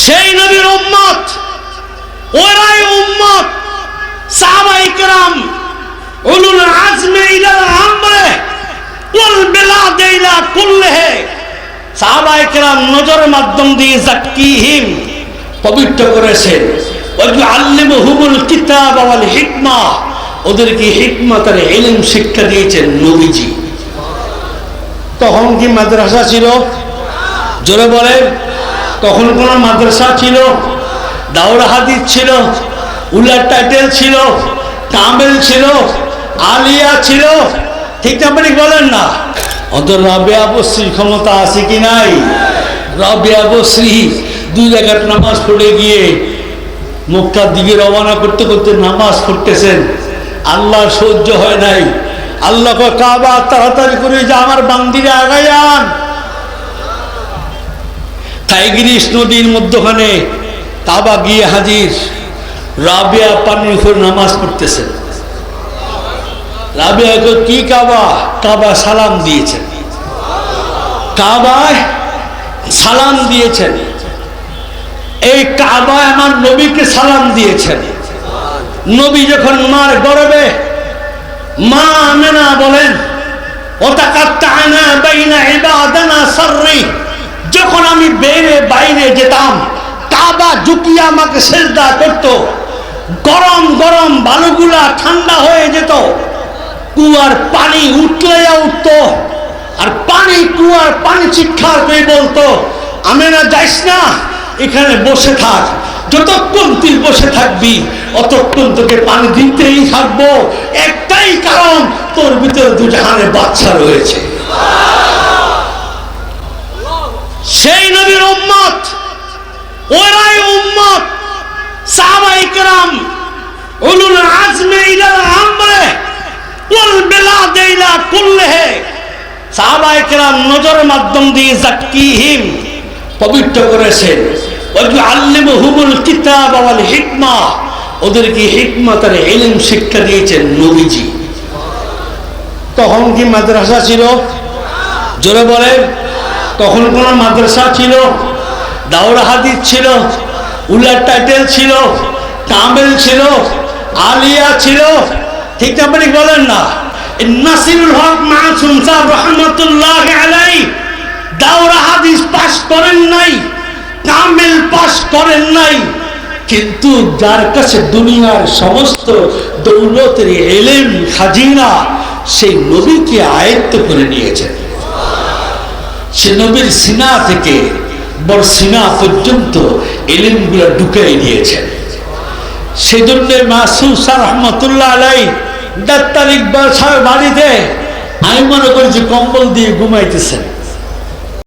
সেই নবীর উম্মত ওরাই উম্মত সাহাবাই کرام উলুল আজমে ইলাল আমরে ওয়াল বিলাদে ইলা কুল্লিহি সাহাবাই کرام নজরের মাধ্যম দিয়ে জাকিহিম পবিত্র করেছেন ওয়াজু আল্লিমুহুমুল কিতাব ওয়াল হিকমা ওদেরকে হিকমত আর ইলম শিক্ষা দিয়েছেন নবীজি তখন কি মাদ্রাসা ছিল জোরে বলেন তখন কোন মাদ্রাসা ছিল, দাওরা হাদিস ছিল, উলার টাইটেল ছিল কামেল ছিল, আলিয়া ছিল, ঠিক আপনি বলেন না। অত রাবিয়া বশ্রীর ক্ষমতা আছে কি নাই? রাবিয়া বশ্রী দুই জায়গার নামাজ পড়ে গিয়ে মক্কার দিকে রওনা করতে করতে নামাজ পড়তেছেন। আল্লাহ সহ্য হয় নাই। আল্লাহ কাবা তাড়াতাড়ি করে যে, আমার বান্দিরে আগায়ান টাইগ্রিস নদীর মধ্যখানে কাবা গিয়ে হাজির, রাবিয়া পানির উপর নামাজ পড়তেছেন রাবিয়াকে কি কাবা? কাবা সালাম দিয়েছেন কাবায় সালাম দিয়েছেন। এই কাবায় আমার নবীকে সালাম দিয়েছেন। নবী যখন মার গর্বে, মা আমেনা বলেন, ওতাকাত্তানা বাইনা ইবাদানা সাররি। যখন আমি বেরে বাইরে যেতাম, কাবা ঝুঁকিয়ে আমাকে সেজদা করত। গরম গরম বালুগুলা ঠান্ডা হয়ে যেত। কুয়ার পানি উঠলে উঠত। আর পানি, কুয়ার পানি চিৎকার করে বলতো আমি না যাইস না, এখানে বসে থাক। যতক্ষণ তুই বসে থাকবি, অতক্ষণ তোকে পানি দিতেই থাকব। একটাই কারণ, তোর ভিতরে দু জাহানে বাচ্চা রয়েছে। সেই নবীর উম্মত ওরাই উম্মত সাহাবাই کرام উলুল আজমে ইলাল আমরে ওয়াল বিলাদে ইলা কুল্লিহি সাহাবাই کرام নজরের মাধ্যম দিয়ে জাকিহিম পবিত্র করেছেন ওয়াজু আল্লিমুহুমুল কিতাব ওয়াল হিকমা ওদেরকে হিকমত আর ইলম শিক্ষা দিয়েছেন নবীজি তখন কি মাদ্রাসা ছিল জোরে বলেন তখন কোন মাদ্রাসা ছিল, দাওরা হাদিস ছিল, উলার টাইটেল ছিল কামেল ছিল, আলিয়া ছিল। ঠিক আপনি বলেন না নাসিরুল হক মাসুম সাহেব রহমতুল্লাহ আলাই দাওরা হাদিস পাস করেন নাই কামেল পাস করেন নাই। কিন্তু যার কাছে দুনিয়ার সমস্ত দৌলতের এলেম, খাজিনা, সেই নবীকে আয়ত্ত করে নিয়েছেন। সে নবীর সিনা থেকে বড় সিনা পর্যন্ত এলিমগুলো ঢুকাই দিয়েছেন সেই জন্য মাসুসা রহমতুল্লাহ আলাই ডাক্তার ইকবাল সাহেব বাড়িতে, আমি মনে করি যে কম্বল দিয়ে ঘুমাইতেছেন।